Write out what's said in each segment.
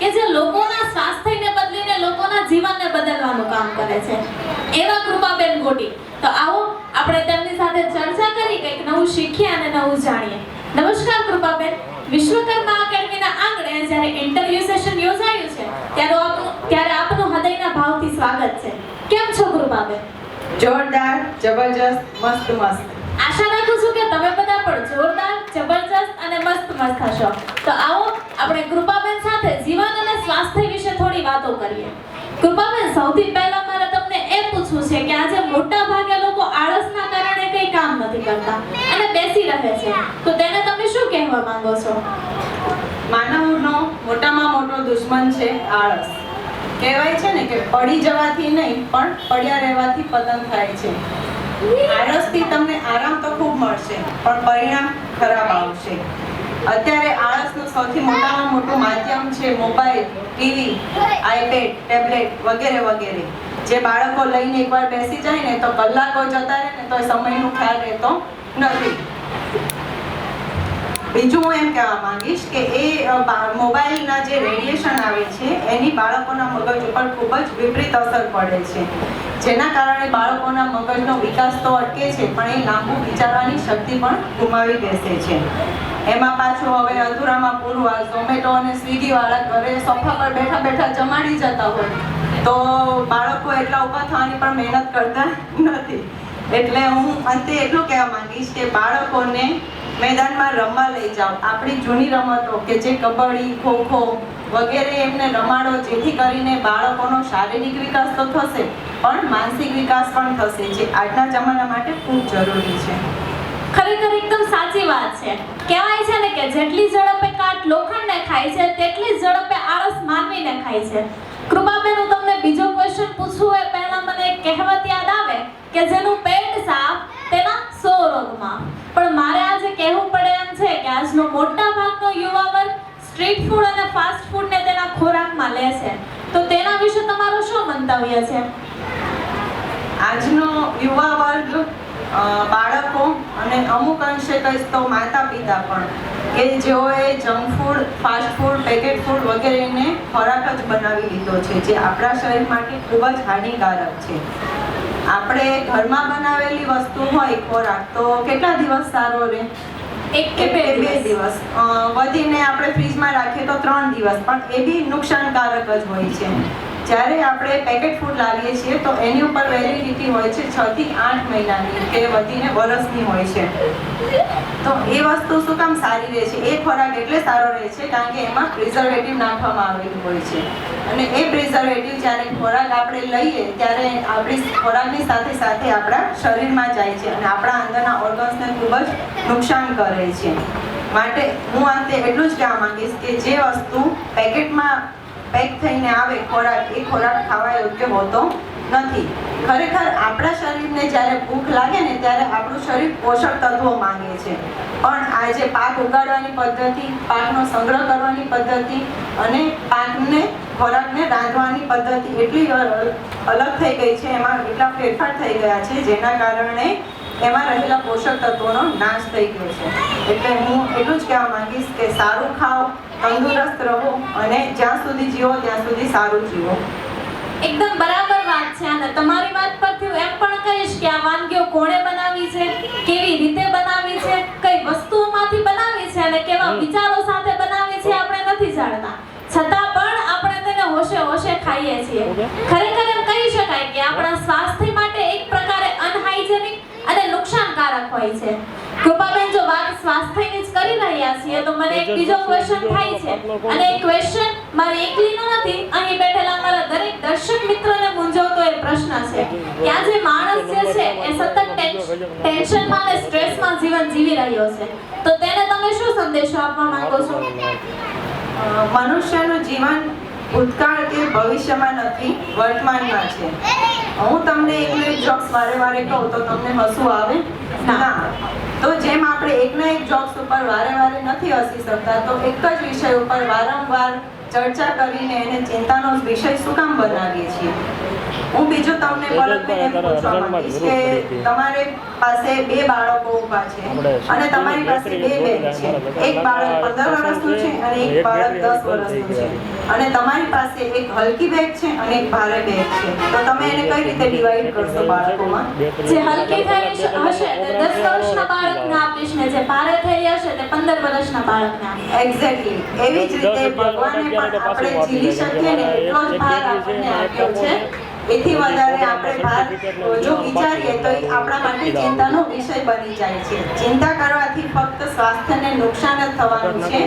કે જે લોકોના સ્વાસ્થ્યને બદલીને લોકોના જીવનને બદલવાનું કામ કરે છે. એવા કૃપાબેન ગોટી. તો આવો, આપણે તેમની સાથે ચર્ચા કરી, કંઈક નવું શીખીએ અને નવું જાણીએ. નમસ્કાર કૃપાબેન. વિશ્વકર્મા એકેડમીના આંગણે જ્યારે ઇન્ટરવ્યુ સેશન યોજાયું છે, ત્યારે આપનું ત્યારે આપનું હૃદયના ભાવથી સ્વાગત છે. કેમ છો કૃપાબેન? જોરદાર, જબરજસ્ત, મસ્ત મસ્ત. આશા રાખું છું કે તમે બધા પણ જોરદાર, જબરજસ્ત અને મસ્ત મસ્ત હશો. તો આવો, આપણે કૃપાબેન સાથે જીવન અને સ્વાસ્થ્ય વિશે થોડી વાતો કરીએ. કૃપાબેન, સૌથી પહેલા મારે તમને એ પૂછવું છે કે આજે મોટા ભાગે લોકો આળસના કારણે કંઈ કામ નથી કરતા અને બેસી રહે છે. તો તેને તમે શું કહેવા માંગો છો? માનવનો મોટામાં મોટો દુશ્મન છે આળસ. કહેવાય છે ને કે પડી જવાથી નહીં, પણ પડ્યા રહેવાથી પતન થાય છે. આળસથી તમને આરામ તો ખૂબ મળશે, પણ પરિણામ ખરાબ આવશે. અત્યારે આળસનું સૌથી મોટામાં મોટું માધ્યમ છે મોબાઈલ, ટીવી, આઈપેડ, ટેબ્લેટ વગેરે વગેરે. જે બાળકો લઈને એકવાર બેસી જાય ને તો કલાકો જતા રહે ને તો સમયનો ખ્યાલ રહેતો નથી. બીજું હું એમ કહેવા માંગીશ કે એ મોબાઈલના જે રેડિયેશન આવે છે, એની બાળકોના મગજ ઉપર ખૂબ જ વિપરીત અસર પડે છે. જેના કારણે બાળકોના મગજનો વિકાસ તો અટકે છે, પણ એ લાંબુ વિચારવાની શક્તિ પણ ગુમાવી બેસે છે. એમાં પાછું હવે અધૂરામાં પૂરું આ ઝોમેટો અને સ્વીગી વાળા ઘરે સોફા પર બેઠા બેઠા જમાડી જતા હોય, તો બાળકો એટલા ઊભા થવાની પણ મહેનત કરતા નથી. એટલે હું અંતે એટલું કહેવા માંગીશ કે બાળકોને મેદાનમાં રમવા લઈ જાઓ. આપણી જૂની રમતો કે જે કબડ્ડી, ખોખો વગેરે એમને રમાડો, જેથી કરીને બાળકોનો શારીરિક વિકાસ તો થશે, પણ માનસિક વિકાસ પણ થશે, જે આજના જમાના માટે ખૂબ જરૂરી છે. ખરેખર એકદમ સાચી વાત છે. કહેવાય છે ને કે જેટલી ઝડપે કાટ લોખંડને ખાય છે, તેટલી ઝડપે આળસ માનવીને ખાય છે. કૃપાબેન હું તમને બીજો ક્વેશ્ચન પૂછું એ પહેલા મને કહેવત યાદ આવે કે જેનું પેટ સાફ તેના સો રોગમાં પણ આજનો મોટા ભાગનો યુવા વર્ગ સ્ટ્રીટ ફૂડ અને ફાસ્ટ ફૂડને તેના ખોરાકમાં લે છે. તો તેના વિશે તમારો શું મંતવ્ય છે? આજનો યુવા વર્ગ બાળકો અને અમુક અંશે કહીશ તો માતા પિતા પણ, કે જેઓએ junk food fast food packet food વગેરેને ખોરાક જ બનાવી લીધો છે, જે આપણા શરીર માટે ખૂબ જ હાનિકારક છે. આપણે ઘરમાં બનાવેલી વસ્તુ હોય ખોરાક, તો કેટલા દિવસ સારો રહે? એક કે બે દિવસ. વધીને આપણે ફ્રીજમાં રાખીએ તો ત્રણ દિવસ. પણ એ બી નુકસાનકારક જ હોય છે. જ્યારે આપણે પેકેટ ફૂડ લાવીએ છીએ, તો એની ઉપર વેલિડિટી હોય છે છ થી આઠ મહિનાની કે વધીને વરસની હોય છે. તો એ વસ્તુ શું કામ સારી રહે છે? એ ખોરાક એટલે સારો રહે છે, કારણ કે એમાં પ્રિઝર્વેટિવ નાખવામાં આવેલું હોય છે. અને એ પ્રિઝર્વેટિવ જ્યારે ખોરાક આપણે લઈએ, ત્યારે આપણી ખોરાકની સાથે સાથે આપણા શરીરમાં જાય છે અને આપણા અંદરના ઓર્ગન્સને ખૂબ જ નુકસાન કરે છે. માટે હું અંતે એટલું જ કહેવા માંગીશ કે જે વસ્તુ પેકેટમાં પેક થઈને આવે, ખોરાક, એ ખોરાક ખાવા યોગ્ય હોતો નથી. ખરેખર આપણા શરીરને જ્યારે ભૂખ લાગે ને ત્યારે આપણું શરીર પોષક તત્વો માંગે છે. પણ આજે પાક ઉગાડવાની પદ્ધતિ, પાકનો સંગ્રહ કરવાની પદ્ધતિ અને પાકને, ખોરાકને રાંધવાની પદ્ધતિ એટલી અલગ થઈ ગઈ છે, એમાં એટલા ફેરફાર થઈ ગયા છે, જેના કારણે એમાં રહેલા પોષક તત્વોનો નાશ થઈ ગયો છે. એટલે હું એટલું જ કહેવા માંગીશ કે સારું ખાઓ તંદુરસ્ત રહો અને જ્યાં સુધી જીવો ત્યાં સુધી સારું જીવો. એકદમ બરાબર વાત છે અને તમારી વાત પરથી હું એમ પણ કહીશ કે આ વાનગીઓ કોણે બનાવી છે કેવી રીતે બનાવી છે કઈ વસ્તુઓમાંથી બનાવી છે અને કેવા વિચારો સાથે બનાવી છે આપણે નથી જાણતા. છતાં પણ આપણે તેને હોશે હોશે ખાઈએ છીએ. ખરેખર એમ કહી શકાય કે આપણા સ્વાસ્થ્ય માટે એક પ્રકારે અનહાઇજેનિક અને નુકસાનકારક હોય છે. કૃપાબેન જો વાત સ્વાસ્થ્યની જ કરી રહ્યા છીએ તો મને એક બીજો ક્વેશ્ચન થાય છે. અને એ ક્વેશ્ચન મારે એકલીનો નથી અહીં બેઠેલા મારા દરેક દર્શક મિત્રોને મૂંઝવતો એ પ્રશ્ન છે. કે આજે માણસ જે છે એ સતત ટેન્શનમાં અને સ્ટ્રેસમાં જીવન જીવી રહ્યો છે. તો તેને તમે શું સંદેશો આપવા માંગો છો? મનુષ્યનું જીવન ભૂતકાળ કે ભવિષ્યમાં નથી વર્તમાનમાં છે. હું તમને એક જોક્સ વારે વારે કહું તો તમને હસવું આવે. ના. તો જેમ આપણે એકના એક જોક્સ ઉપર વારે વારે નથી હસી શકતા, તો એક જ વિષય ઉપર વારંવાર ચર્ચા કરીને એને ચિંતાનો વિષય શું કામ બનાવીએ છીએ? હું બીજું તમને પલકબેન એમ પૂછવા માંગીશ કે તમારે પાસે બે બાળકો ઊભા છે અને તમારી પાસે બે બેન છે. એક બાળક પંદર વર્ષનું છે અને એક બાળક દસ વર્ષનું છે. અને તમારી પાસે એક હલકી બેગ છે અને એક ભારે બેગ છે. તો તમે એને કઈ રીતે ડિવાઈડ કરશો બાળકોમાં? જે હલકી થઈ હશે તે દસ વર્ષના બાળકને આપીશ ને જે ભારે થઈ હશે તે પંદર વર્ષના બાળકને આપીશ. એક્ઝેક્ટલી એવી જ રીતે ભગવાને પણ આપણે ઝીલી શકીએ ને એટલો જ ભાર આપણને આપ્યો છે. એથી વધારે આપણે ભાર જો વિચારીએ તો એ આપણા માટે ચિંતાનો વિષય બની જાય છે. ચિંતા કરવાથી ફક્ત સ્વાસ્થ્યને નુકસાન જ થવાનું છે.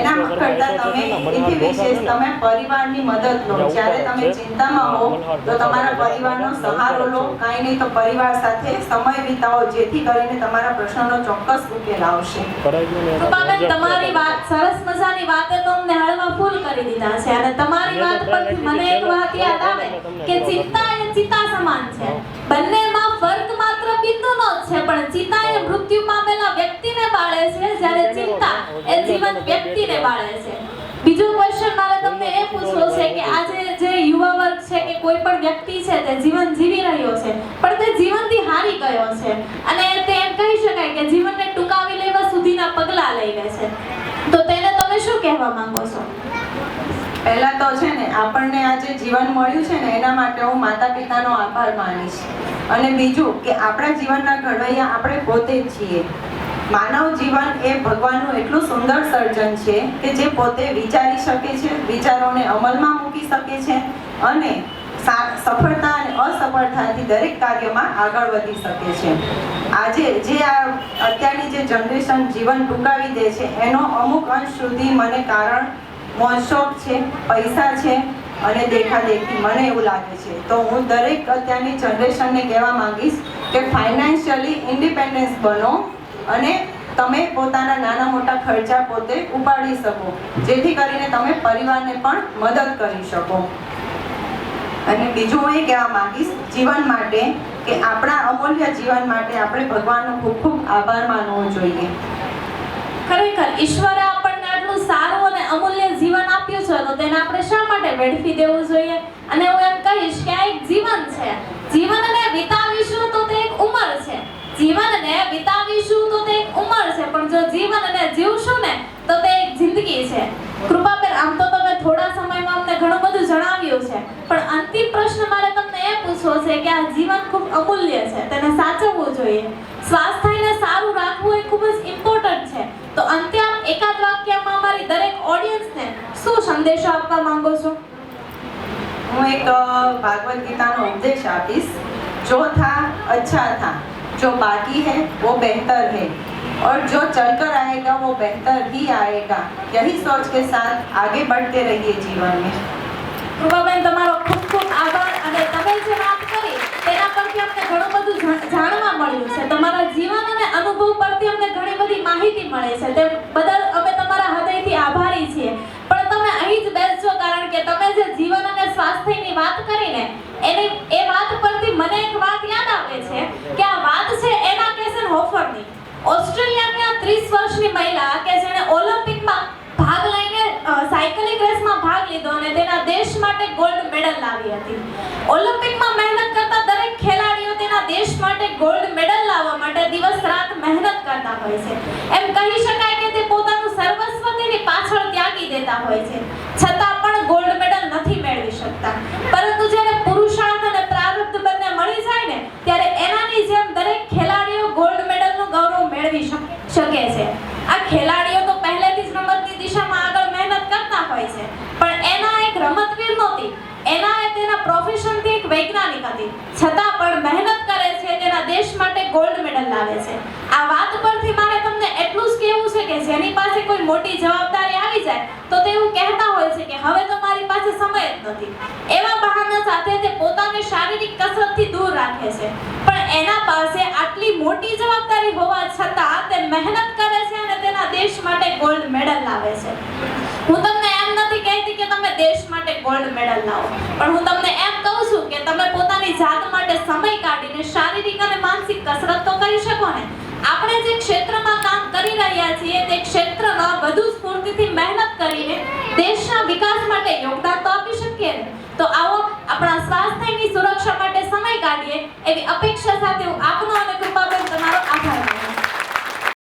એના કરતાં તમે એથી વિશેષ તમે પરિવારની મદદ લો. જ્યારે તમે ચિંતામાં હો તો તમારા પરિવારનો સહારો લો. કાંઈ નહીં તો પરિવાર સાથે સમય વિતાવો જેથી કરીને તમારા પ્રશ્નનો ચોક્કસ ઉકેલ આવશે. કૃપાબેન તમારી વાત સરસ મજાની વાતે તો અમને હળવા ફૂલ કરી દીધા છે. અને તમારી વાત પરથી મને એક વાત યાદ આવે કે ચિંતા એ ચિતા સમાન છે. બંનેમાં ફર્ક માત્ર બિંદુનો જ છે, પણ ચિતા એ મૃત્યુ પામેલા વ્યક્તિને બાળે છે, જ્યારે ચિંતા એ જીવંત વ્યક્તિને બાળે છે. બીજો ક્વેશ્ચન મારે તમને એ પૂછવો છે કે આજે જે યુવા વર્ગ છે કે કોઈ પણ વ્યક્તિ છે, તે જીવન જીવી રહ્યો છે, પણ તે જીવનથી હારી ગયો છે. અને તે એમ કહી શકાય કે જીવનને ટૂંકાવી લેવા સુધીના પગલાં લઈ લે છે. તો તેને તમે શું કહેવા માંગો છો? પહેલા તો છે ને, આપણને આ જે જીવન મળ્યું છે ને, એના માટે હું માતા પિતાનો આભાર માનીશ. અને બીજું કે આપણા જીવનના ઘડવૈયા આપણે પોતે જ છીએ. માનવ જીવન એ ભગવાનનું એટલું સુંદર સર્જન છે કે જે પોતે વિચારી શકે છે, વિચારોને અમલમાં મૂકી શકે છે અને સફળતા અને અસફળતાથી દરેક કાર્યમાં આગળ વધી શકે છે. આજે જે આ અત્યારની જે જનરેશન જીવન ટૂંકાવી દે છે, એનો અમુક અંશ સુધી મને કારણ મોજશોખ છે, પૈસા છે અને દેખાદેખી. મને એવું લાગે છે. તો હું દરેક અત્યારની જનરેશનને કહેવા માંગીશ કે ફાઇનાન્શિયલી ઇન્ડિપેન્ડન્સ બનો અને તમે પોતાના નાના મોટા ખર્ચા પોતે ઉપાડી શકો, જેથી કરીને તમે પરિવારને પણ મદદ કરી શકો. અને બીજું હું એ કહેવા માંગીશ, જીવન માટે કે આપણા અમૂલ્ય જીવન માટે આપણે ભગવાનનો ખૂબ ખૂબ આભાર માનવો જોઈએ. ખરેખર ઈશ્વરે અમૂલ્ય જીવન આપ્યું છે, તો તેને આપણે શા માટે વેડફી દેવું જોઈએ? અને હું એમ કહીશ કે આ એક જીવન છે. જીવનને વિતાવીશું તો તે એક ઉંમર છે. જીવનને વિતાવીશું તો તે એક ઉંમર છે, પણ જો જીવનને જીવશું ને, તો તે એક જિંદગી છે. કૃપાબેન આમ તો તમે થોડા સમયમાં અમને ઘણું બધું જણાવ્યું છે. પણ અંતિમ પ્રશ્ન મારે તમને એ પૂછવો છે કે આ જીવન ખૂબ અમૂલ્ય છે, તેને સાચવવું જોઈએ. સ્વાસ્થ્યને સારું રાખવું એ ખૂબ જ ઇમ્પોર્ટન્ટ છે. તો અંતે આપ એકાદ વાક્યમાં અમારી દરેક ઓડિયન્સને શું સંદેશો આપવા માંગો છો હું એક અ, भागवत गीता નો ઉપદેશ આપીશ जो था अच्छा था जो बाकी है वो बेहतर है और जो चलकर आएगा वो बेहतर ही आएगा यही सोच के साथ आगे बढ़ते रहिए जीवन में કૃપાબેન તમારો ખૂબ 30 વર્ષની મહિલા કે જેણે ઓલિમ્પિકમાં ભાગ લઈને સાયકલિંગ રેસમાં ભાગ લીધો અને તેના દેશ માટે ગોલ્ડ મેડલ લાવી હતી. ઓલિમ્પિકમાં મહેનત કરતા દરેક ખેલાડીઓ તેના દેશ માટે ગોલ્ડ મેડલ લાવવા માટે દિવસ રાત મહેનત કરતા હોય છે. એમ કહી શકાય કે તે પોતાનું સર્વસ્વ તેની પાછળ ત્યાગી દેતા હોય છે છતાં પણ ગોલ્ડ મેડલ નથી મેળવી શકતા પરંતુ જ્યારે પુરુષાર્થ અને પ્રારબ્ધ બંને મળી જાય ને ત્યારે એનાની જેમ દરેક ખેલાડીઓ ગોલ્ડ મેડલનું ગૌરવ મેળવી શક- શકે છે આ ખેલાડીઓ તો પહેલેથી જ રમતની દિશામાં આગળ મહેનત કરતા હોય છે. પણ એના એક રમતવીર નહોતી. એના એ તેના પ્રોફેશનથી એક વૈજ્ઞાનિક હતી. છતાં પણ મહેનત કરે છે, તેના દેશ માટે ગોલ્ડ મેડલ લાવે છે. આ વાત પરથી મારે તમને એટલું જ કહેવું છે કે જેની પાસે કોઈ મોટી જવાબદારી આવી જાય, તો તે એવું કહેતા હોય છે કે હવે તો મારી પાસે સમય જ નથી. એવા બહાના સાથે તે પોતાને શારીરિક કસરતથી દૂર રાખે છે. પણ એના પાસે આટલી મોટી જવાબદારી હોવા છતાં તે મહેનત કરે છે અને તેના દેશ માટે ગોલ્ડ મેડલ લાવે છે. હું તમને એમ નથી કહેતી કે તમે દેશ માટે ગોલ્ડ મેડલ લાવો. પણ હું તમને એમ કહું છું કે તમે પોતાની જાત માટે સમય કાઢીને શારીરિક અને માનસિક કસરત તો કરી શકો ને. આપણે જે ક્ષેત્રમાં કામ કરી રહ્યા છીએ તે ક્ષેત્રમાં વધુ સ્ફૂર્તિથી મહેનત કરીને દેશના વિકાસ માટે યોગદાન તો આપી શકીએ ને. તો આવો આપણા સ્વાસ્થ્યની સુરક્ષા માટે સમય કાઢીએ એવી અપેક્ષા સાથે હું આપનો અને કૃપાબેન તમારો આભાર માનું